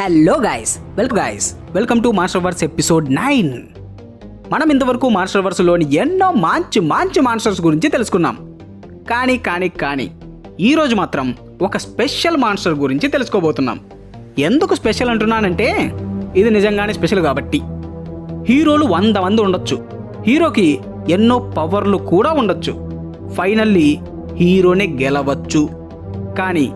Hello guys welcome guys welcome to master verse episode nine మనం ఇంతవరకు master వర్స్లోని ఎన్నో మంచి మంచి మాన్స్టర్స్ గురించి తెలుసుకున్నాం. కానీ కానీ కానీ ఈరోజు మాత్రం ఒక స్పెషల్ మాన్స్టర్ గురించి తెలుసుకోబోతున్నాం. ఎందుకు స్పెషల్ అంటున్నానంటే ఇది నిజంగానే స్పెషల్ కాబట్టి. హీరోలు వంద మంది ఉండొచ్చు. హీరోకి ఎన్నో పవర్లు కూడా ఉండొచ్చు. ఫైనల్లీ హీరోనే గెలవచ్చు. కానీ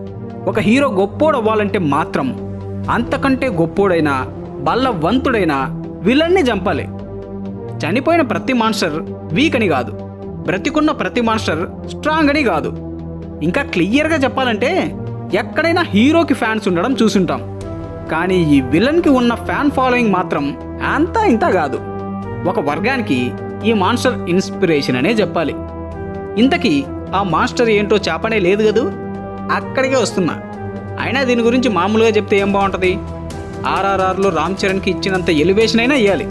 ఒక హీరో గొప్పోడవ్వాలంటే మాత్రం అంతకంటే గొప్పోడైనా బల్లవంతుడైనా విలన్ని చంపాలి చనిపోయిన ప్రతి మాన్స్టర్ వీక్ అని కాదు. బ్రతికున్న ప్రతి మాన్స్టర్ స్ట్రాంగ్ అని కాదు. ఇంకా క్లియర్గా చెప్పాలంటే ఎక్కడైనా హీరోకి ఫ్యాన్స్ ఉండడం చూసుంటాం. కానీ ఈ విలన్కి ఉన్న ఫ్యాన్ ఫాలోయింగ్ మాత్రం అంతా ఇంత కాదు. ఒక వర్గానికి ఈ మాన్స్టర్ ఇన్స్పిరేషన్ అనే చెప్పాలి. ఇంతకీ ఆ మాస్టర్ ఏంటో చెప్పనే లేదు కదూ? అక్కడికే వస్తున్నా. అయినా దీని గురించి మామూలుగా చెప్తే ఏం బాగుంటుంది? ఆర్ఆర్ఆర్లో రామ్ చరణ్కి ఇచ్చినంత ఎలివేషన్ అయినా ఇవ్వాలి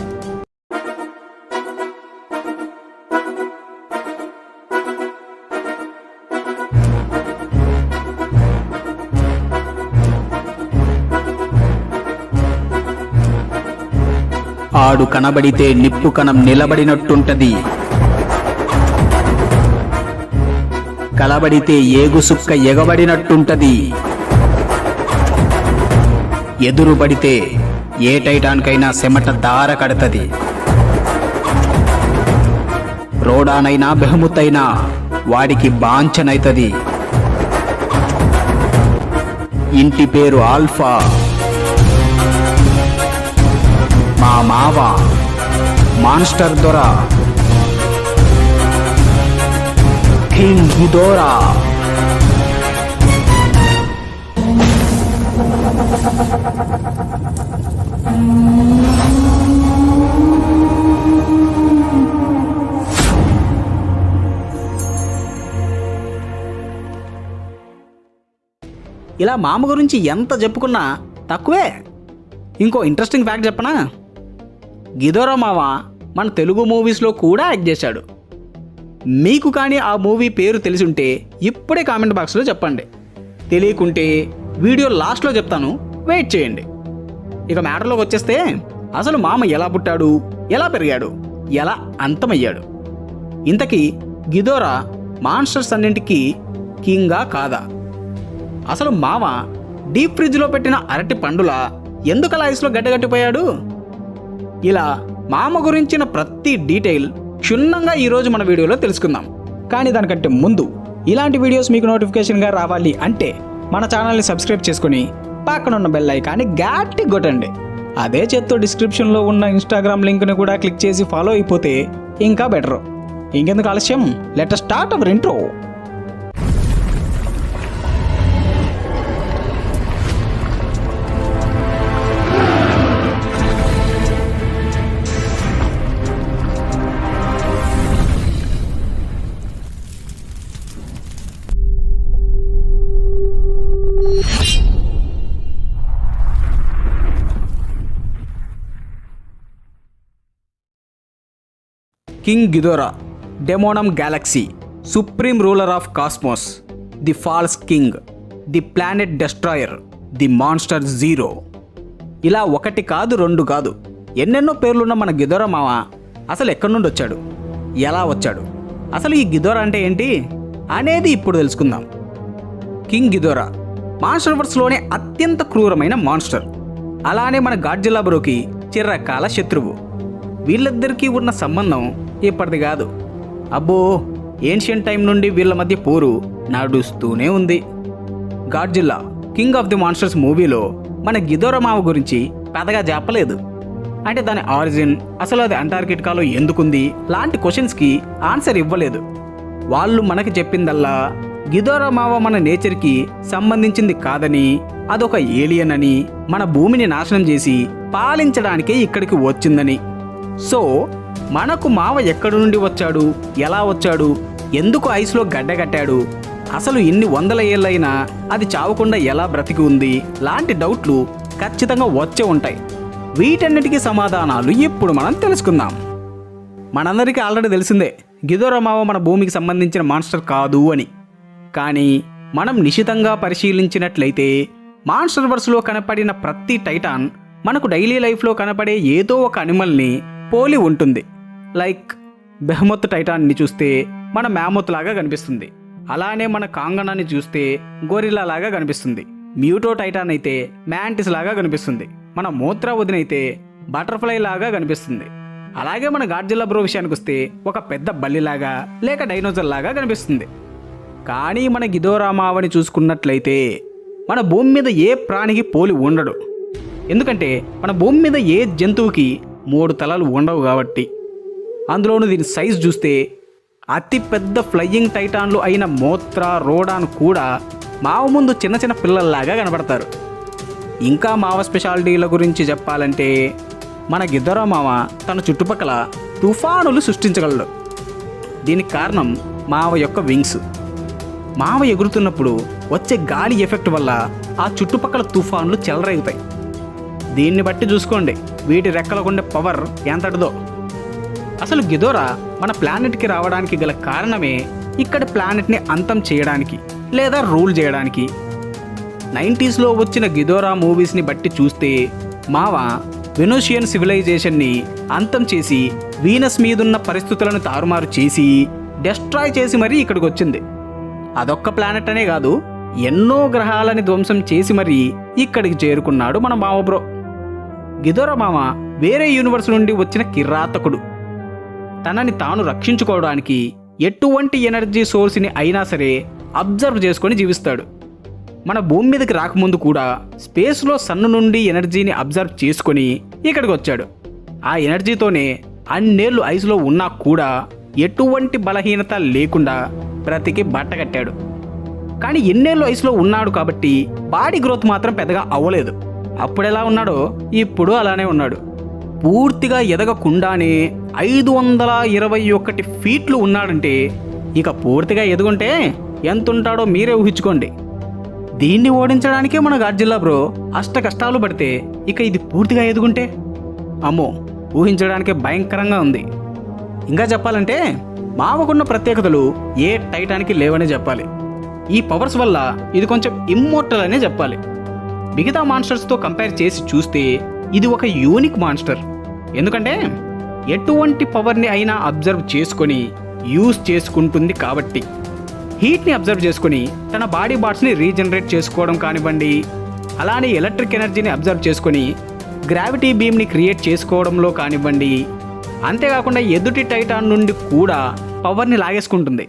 ఆడు కనబడితే నిప్పు కణం నిలబడినట్టుంటది. కలబడితే ఏగు సుక్క ఎగబడినట్టుంటది. ఎదురు పడితే ఏ టైటానికైనా సెమట దార కడతది. రోడానైనా బెహముతైనా వాడికి బాంచనైతది ఇంటి పేరు ఆల్ఫా. మా మావ మాన్స్టర్ దొర. కింగ్ గిదోరా ఇలా మామ గురించి ఎంత చెప్పుకున్నా తక్కువే. ఇంకో ఇంట్రెస్టింగ్ ఫ్యాక్ట్ చెప్పనా? గిదోరా మామ మన తెలుగు మూవీస్లో కూడా యాక్ట్ చేశాడు. మీకు కానీ ఆ మూవీ పేరు తెలిసి ఉంటే ఇప్పుడే కామెంట్ బాక్స్లో చెప్పండి. తెలియకుంటే వీడియో లాస్ట్లో చెప్తాను. వెయిట్ చేయండి. ఇక మ్యాటర్లోకి వచ్చేస్తే అసలు మామ ఎలా పుట్టాడు? ఎలా పెరిగాడు? ఎలా అంతమయ్యాడు? ఇంతకీ గిదోరా మాన్స్టర్స్ అన్నింటికి కింగా కాదా? అసలు మామ డీప్ ఫ్రిడ్జ్లో పెట్టిన అరటి పండుల ఎందుకు అలా ఐస్లో గడ్డగట్టిపోయాడు? ఇలా మామ గురించిన ప్రతి డీటెయిల్ క్షుణ్ణంగా ఈరోజు మన వీడియోలో తెలుసుకుందాం. కానీ దానికంటే ముందు ఇలాంటి వీడియోస్ మీకు నోటిఫికేషన్గా రావాలి అంటే మన ఛానల్ని సబ్స్క్రైబ్ చేసుకుని పక్కన ఉన్న బెల్ ఐకాన్ని గట్టి కొట్టండి. అదే చేత్తో డిస్క్రిప్షన్లో ఉన్న ఇన్స్టాగ్రామ్ లింక్ని కూడా క్లిక్ చేసి ఫాలో అయిపోతే ఇంకా బెటర్ ఇంకెందుకు ఆలస్యం? Let's start our intro King Ghidorah డెమోనమ్ galaxy supreme ruler of cosmos the false king the planet destroyer the monster zero ఇలా ఒకటి కాదు రెండు కాదు. ఎన్నెన్నో పేర్లున్న మన గిదోరా మామ అసలు ఎక్కడి నుండి వచ్చాడు? ఎలా వచ్చాడు? అసలు ఈ గిదోరా అంటే ఏంటి? అనేది ఇప్పుడు తెలుసుకుందాం. కింగ్ గిదోరా మాన్స్టర్వర్స్లోనే అత్యంత క్రూరమైన మాన్స్టర్ అలానే మన గాడ్జిల్లా బ్రోకి చిరకాల శత్రువు. వీళ్ళిద్దరికీ ఉన్న సంబంధం ఇప్పటిది కాదు. అబ్బో ఏన్షియన్ టైం నుండి వీళ్ళ మధ్య పోరు నడుస్తూనే ఉంది. Godzilla king of the monsters మూవీలో మన గిదోరా మావ గురించి పెద్దగా చెప్పలేదు. అంటే దాని ఆరిజిన్ అసలు అది అంటార్కిటికాలో ఎందుకుంది? లాంటి క్వశ్చన్స్కి ఆన్సర్ ఇవ్వలేదు. వాళ్ళు మనకి చెప్పిందల్లా గిదోరా మావ మన నేచర్కి సంబంధించింది కాదని అదొక ఏలియన్ అని మన భూమిని నాశనం చేసి పాలించడానికే ఇక్కడికి వచ్చిందని. సో మనకు మావ ఎక్కడి నుండి వచ్చాడు? ఎలా వచ్చాడు? ఎందుకు ఐస్లో గడ్డగట్టాడు అసలు ఎన్ని వందల ఏళ్ళైనా అది చావకుండా ఎలా బ్రతికి ఉంది? లాంటి డౌట్లు ఖచ్చితంగా వచ్చే ఉంటాయి. వీటన్నిటికీ సమాధానాలు ఇప్పుడు మనం తెలుసుకుందాం. మనందరికీ ఆల్రెడీ తెలిసిందే గిదోరమావ మన భూమికి సంబంధించిన మాన్స్టర్ కాదు అని. కానీ మనం నిశితంగా పరిశీలించినట్లయితే మాన్స్టర్ వర్స్లో కనపడిన ప్రతి టైటాన్ మనకు డైలీ లైఫ్లో కనపడే ఏదో ఒక అనిమల్ని పోలి ఉంటుంది. లైక్ బెహమత్ టైటాన్ని చూస్తే మన మ్యామత్ లాగా కనిపిస్తుంది. అలానే మన కాంగనాన్ని చూస్తే గోరిల్లా లాగా కనిపిస్తుంది. మ్యూటో టైటాన్ అయితే మ్యాంటిస్ లాగా కనిపిస్తుంది. మన మూత్రావధిని అయితే బటర్ఫ్లై లాగా కనిపిస్తుంది. అలాగే మన గాడ్జిల్లా బ్రో విషయానికి వస్తే ఒక పెద్ద బల్లిలాగా లేక డైనోజర్ లాగా కనిపిస్తుంది. కానీ మన గిదోరామావని చూసుకున్నట్లయితే మన భూమి మీద ఏ ప్రాణికి పోలి ఉండడు. ఎందుకంటే మన భూమి మీద ఏ జంతువుకి మూడు తలలు ఉండవు కాబట్టి. అందులోనూ దీని సైజ్ చూస్తే అతి పెద్ద ఫ్లయింగ్ టైటాన్లు అయిన మోత్రా రోడాన్ కూడా మావ ముందు చిన్న చిన్న పిల్లల్లాగా కనబడతారు. ఇంకా మావ స్పెషాలిటీల గురించి చెప్పాలంటే మన గిద్దరో మామ తన చుట్టుపక్కల తుఫానులు సృష్టించగలడు. దీనికి కారణం మావ యొక్క వింగ్స్ మావ ఎగురుతున్నప్పుడు వచ్చే గాలి ఎఫెక్ట్ వల్ల ఆ చుట్టుపక్కల తుఫాన్లు చెలరేగుతాయి. దీన్ని బట్టి చూసుకోండి వీటి రెక్కలకుండే పవర్ ఎంతటిదో. అసలు గిదోరా మన ప్లానెట్కి రావడానికి గల కారణమే ఇక్కడ ప్లానెట్ని అంతం చేయడానికి లేదా రూల్ చేయడానికి. నైంటీస్లో వచ్చిన గిదోరా మూవీస్ని బట్టి చూస్తే మావ వెనోషియన్ సివిలైజేషన్ని అంతం చేసి వీనస్ మీదున్న పరిస్థితులను తారుమారు చేసి డెస్ట్రాయ్ చేసి మరీ ఇక్కడికి వచ్చింది అదొక్క ప్లానెట్ అనే కాదు ఎన్నో గ్రహాలని ధ్వంసం చేసి మరీ ఇక్కడికి చేరుకున్నాడు మన మావ బ్రో గిదోరా మామ వేరే యూనివర్స్ నుండి వచ్చిన కిరాతకుడు. తనని తాను రక్షించుకోవడానికి ఎటువంటి ఎనర్జీ సోర్స్ని అయినా సరే అబ్జర్వ్ చేసుకొని జీవిస్తాడు. మన భూమి మీదకి రాకముందు కూడా స్పేస్లో సన్ను నుండి ఎనర్జీని అబ్జర్వ్ చేసుకొని ఇక్కడికి వచ్చాడు. ఆ ఎనర్జీతోనే అన్నేళ్ళు ఐస్లో ఉన్నా కూడా ఎటువంటి బలహీనత లేకుండా బ్రతికి బట్టగట్టాడు. కానీ ఎన్నేళ్ళు ఐస్లో ఉన్నాడు కాబట్టి బాడీ గ్రోత్ మాత్రం పెద్దగా అవ్వలేదు. అప్పుడెలా ఉన్నాడో ఇప్పుడు అలానే ఉన్నాడు. పూర్తిగా ఎదగకుండానే ఐదు వందల ఇరవై ఒకటి ఫీట్లు ఉన్నాడంటే ఇక పూర్తిగా ఎదుగుంటే ఎంత ఉంటాడో మీరే ఊహించుకోండి. దీన్ని ఓడించడానికే మన గాడ్జిల్లా బ్రో అష్ట కష్టాలు పడితే ఇక ఇది పూర్తిగా ఎదుగుంటే? అమ్మో ఊహించడానికే భయంకరంగా ఉంది. ఇంకా చెప్పాలంటే మావకున్న ప్రత్యేకతలు ఏ టైటానికి లేవనే చెప్పాలి. ఈ పవర్స్ వల్ల ఇది కొంచెం ఇమ్మోర్టల్ అనే చెప్పాలి. మిగతా మాన్స్టర్స్తో కంపేర్ చేసి చూస్తే ఇది ఒక యూనిక్ మాన్స్టర్. ఎందుకంటే ఎటువంటి పవర్ని అయినా అబ్జర్వ్ చేసుకొని యూజ్ చేసుకుంటుంది కాబట్టి. హీట్ని అబ్జర్వ్ చేసుకొని తన బాడీ పార్ట్స్ని రీజనరేట్ చేసుకోవడం కానివ్వండి అలానే ఎలక్ట్రిక్ ఎనర్జీని అబ్జర్వ్ చేసుకొని గ్రావిటీ బీమ్ని క్రియేట్ చేసుకోవడంలో కానివ్వండి అంతేకాకుండా ఎదుటి టైటాన్ నుండి కూడా పవర్ని లాగేసుకుంటుంది.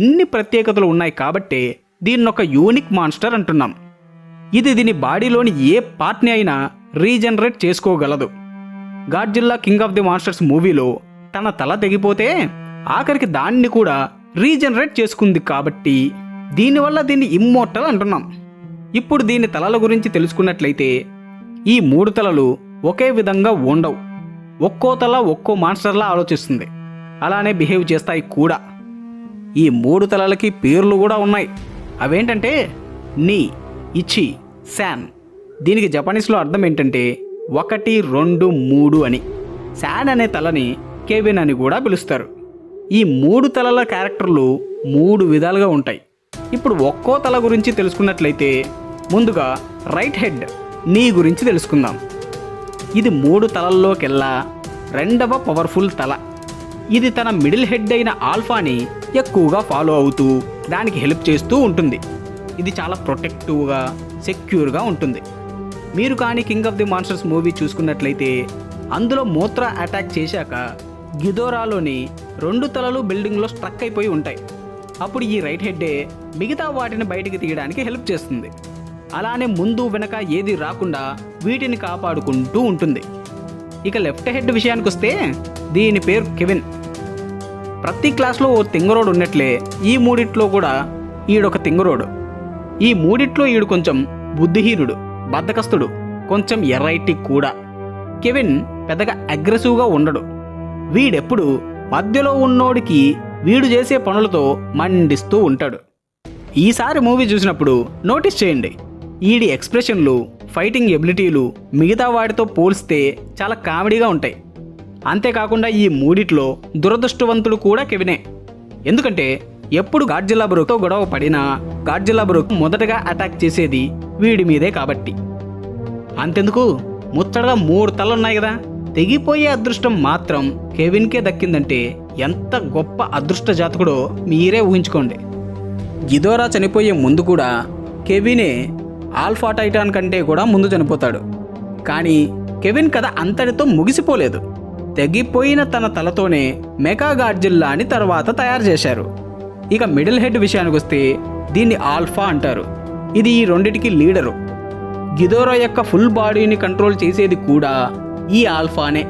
ఇన్ని ప్రత్యేకతలు ఉన్నాయి కాబట్టే దీన్ని ఒక యూనిక్ మాన్స్టర్ అంటున్నాం. ఇది దీని బాడీలోని ఏ పార్ట్ని అయినా regenerate చేసుకోగలదు. Godzilla king of the monsters మూవీలో తన తల తెగిపోతే ఆఖరికి దాన్ని కూడా రీజనరేట్ చేసుకుంది కాబట్టి దీనివల్ల దీన్ని ఇమ్మోర్టల్ అంటున్నాం. ఇప్పుడు దీని తలల గురించి తెలుసుకున్నట్లయితే ఈ మూడు తలలు ఒకే విధంగా ఉండవు. ఒక్కో తల ఒక్కో మాన్స్టర్లా ఆలోచిస్తుంది. అలానే బిహేవ్ చేస్తాయి కూడా. ఈ మూడు తలలకి పేర్లు కూడా ఉన్నాయి. అవేంటంటే నీ ఇచి శాన్. దీనికి జపనీస్లో అర్థం ఏంటంటే ఒకటి రెండు మూడు అని. శాన్ అనే తలని కేవిన్ అని కూడా పిలుస్తారు. ఈ మూడు తలల క్యారెక్టర్లు మూడు విధాలుగా ఉంటాయి. ఇప్పుడు ఒక్కో తల గురించి తెలుసుకున్నట్లయితే ముందుగా రైట్ హెడ్ నీ గురించి తెలుసుకుందాం. ఇది మూడు తలల్లోకెల్లా రెండవ పవర్ఫుల్ తల. ఇది తన మిడిల్ హెడ్ అయిన ఆల్ఫాని ఎక్కువగా ఫాలో అవుతూ దానికి హెల్ప్ చేస్తూ ఉంటుంది. ఇది చాలా ప్రొటెక్టివ్గా సెక్యూర్గా ఉంటుంది. మీరు కానీ king of the monsters movie చూసుకున్నట్లయితే అందులో మూత్ర అటాక్ చేశాక గిదోరాలోని రెండు తలలు బిల్డింగ్లో స్ట్రక్ అయిపోయి ఉంటాయి. అప్పుడు ఈ రైట్ హెడ్డే మిగతా వాటిని బయటికి తీయడానికి హెల్ప్ చేస్తుంది. అలానే ముందు వెనక ఏది రాకుండా వీటిని కాపాడుకుంటూ ఉంటుంది. ఇక లెఫ్ట్ హెడ్ విషయానికి వస్తే దీని పేరు కెవిన్ ప్రతి క్లాస్లో ఓ తింగరోడు ఉన్నట్లే ఈ మూడిట్లో కూడా ఈడొక తింగరోడు. ఈ మూడిట్లో ఈడు కొంచెం బుద్ధిహీనుడు. బద్ధకస్తుడు కొంచెం ఎర్రైటి కూడా. కెవిన్ పెద్దగా అగ్రెసివ్గా ఉండడు. వీడెప్పుడు మధ్యలో ఉన్నోడికి వీడు చేసే పనులతో మండిస్తూ ఉంటాడు. ఈసారి మూవీ చూసినప్పుడు నోటీస్ చేయండి. ఈడి ఎక్స్ప్రెషన్లు ఫైటింగ్ ఎబిలిటీలు మిగతా వాటితో పోల్స్తే చాలా కామెడీగా ఉంటాయి. అంతేకాకుండా ఈ మూడిట్లో దురదృష్టవంతుడు కూడా కెవినే. ఎందుకంటే ఎప్పుడు గాడ్జిల్లా బ్రూక్తో గొడవ పడినా గాడ్జిల్లా బ్రూక్ మొదటగా అటాక్ చేసేది వీడి మీదే కాబట్టి. అంతెందుకు? ముచ్చటగా మూడు తలలున్నాయి కదా. తెగిపోయే అదృష్టం మాత్రం కెవిన్కే దక్కిందంటే ఎంత గొప్ప అదృష్ట జాతకుడో మీరే ఊహించుకోండి. గిదోరా చనిపోయే ముందు కూడా కెవినే ఆల్ఫా టైటాన్ కంటే కూడా ముందు చనిపోతాడు. కానీ కెవిన్ కథ అంతటితో ముగిసిపోలేదు. తెగిపోయిన తన తలతోనే మెగా గాడ్జిల్లాని తర్వాత తయారు చేశారు. ఇక మిడిల్ హెడ్ విషయానికి వస్తే దీన్ని ఆల్ఫా అంటారు. ఇది ఈ రెండిటికి లీడరు. గిదోరా యొక్క ఫుల్ బాడీని కంట్రోల్ చేసేది కూడా ఈ ఆల్ఫానే.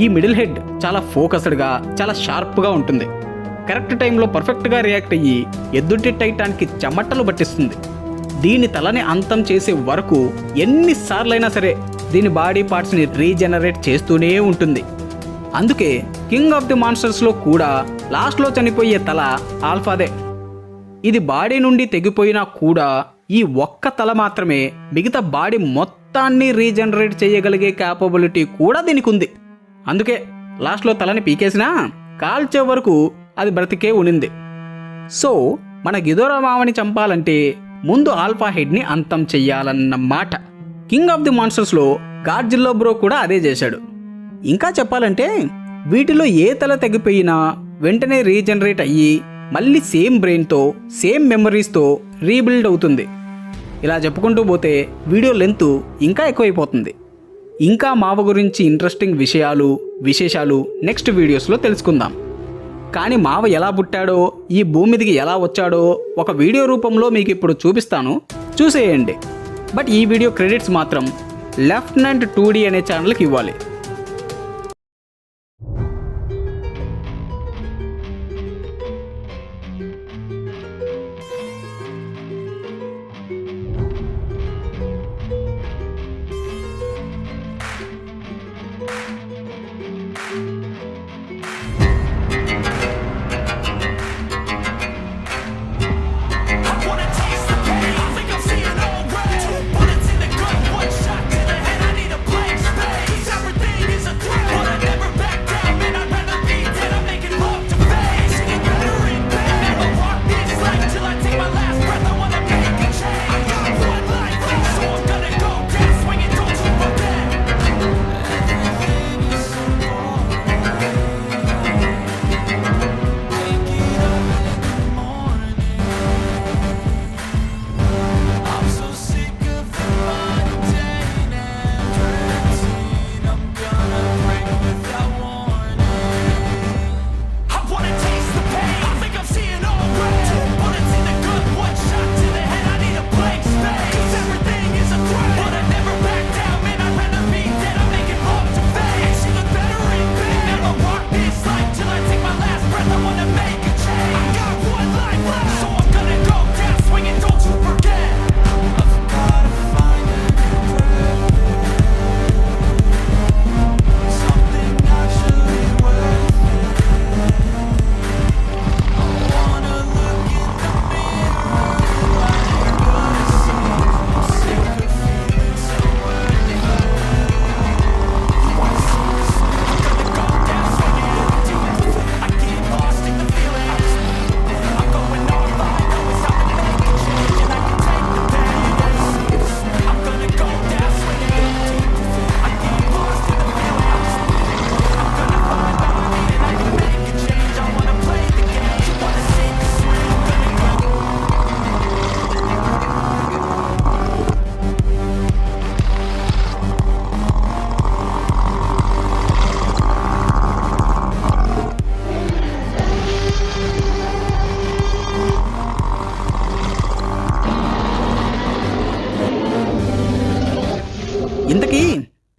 ఈ మిడిల్ హెడ్ చాలా ఫోకస్డ్గా చాలా షార్ప్గా ఉంటుంది. కరెక్ట్ టైంలో పర్ఫెక్ట్గా రియాక్ట్ అయ్యి ఎద్దుటి టైటానికి చెమట్టలు పట్టిస్తుంది. దీని తలని అంతం చేసే వరకు ఎన్నిసార్లైనా సరే దీని బాడీ పార్ట్స్ని రీజనరేట్ చేస్తూనే ఉంటుంది. అందుకే కింగ్ ఆఫ్ ది మాన్స్టర్స్లో కూడా లాస్ట్లో చనిపోయే తల ఆల్ఫాదే. ఇది బాడీ నుండి తెగిపోయినా కూడా ఈ ఒక్క తల మాత్రమే మిగతా బాడీ మొత్తాన్ని రీజనరేట్ చేయగలిగే క్యాపబిలిటీ కూడా దీనికి ఉంది అందుకే లాస్ట్లో తలని పీకేసినా కాల్చే వరకు అది బ్రతికే ఉనింది. సో మన గిదోరమామని చంపాలంటే ముందు ఆల్ఫా హెడ్ని అంతం చెయ్యాలన్న మాట. కింగ్ ఆఫ్ ది మాన్స్టర్స్లో గాడ్జిల్లో బ్రో కూడా అదే చేశాడు. ఇంకా చెప్పాలంటే వీటిలో ఏ తల తెగిపోయినా వెంటనే రీజనరేట్ అయ్యి మళ్ళీ సేమ్ బ్రెయిన్తో సేమ్ మెమరీస్తో రీబిల్డ్ అవుతుంది. ఇలా చెప్పుకుంటూ పోతే వీడియో లెంత్ ఇంకా ఎక్కువైపోతుంది. ఇంకా మావ గురించి ఇంట్రెస్టింగ్ విషయాలు విశేషాలు నెక్స్ట్ వీడియోస్లో తెలుసుకుందాం. కానీ మావ ఎలా పుట్టాడో ఈ భూమి ఎలా వచ్చాడో ఒక వీడియో రూపంలో మీకు ఇప్పుడు చూపిస్తాను. చూసేయండి. బట్ ఈ వీడియో క్రెడిట్స్ మాత్రం లెఫ్టినెంట్ టూ అనే ఛానల్కి ఇవ్వాలి.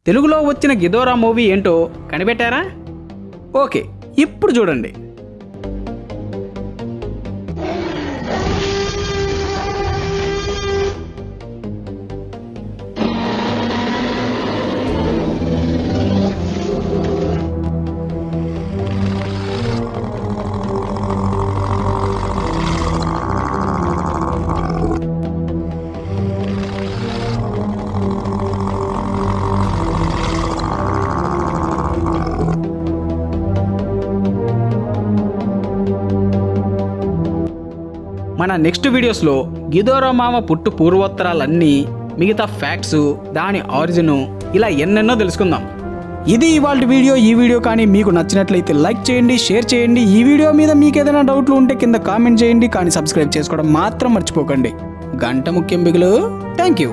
తెలుగులో వచ్చిన గిదోరా మూవీ ఏంటో కనిపెట్టారా? ఓకే ఇప్పుడు చూడండి. నెక్స్ట్ వీడియోస్లో గిదోరా మామ పుట్టు పూర్వోత్తరాలన్నీ మిగతా ఫ్యాక్ట్స్ దాని ఆరిజిను ఇలా ఎన్నెన్నో తెలుసుకుందాం. ఇది ఇవాళ వీడియో ఈ వీడియో కానీ మీకు నచ్చినట్లయితే లైక్ చేయండి షేర్ చేయండి. ఈ వీడియో మీద మీకు ఏదైనా డౌట్లు ఉంటే కింద కామెంట్ చేయండి. కానీ సబ్స్క్రైబ్ చేసుకోవడం మాత్రం మర్చిపోకండి. గంట ముఖ్యం బిగులు. Thank you.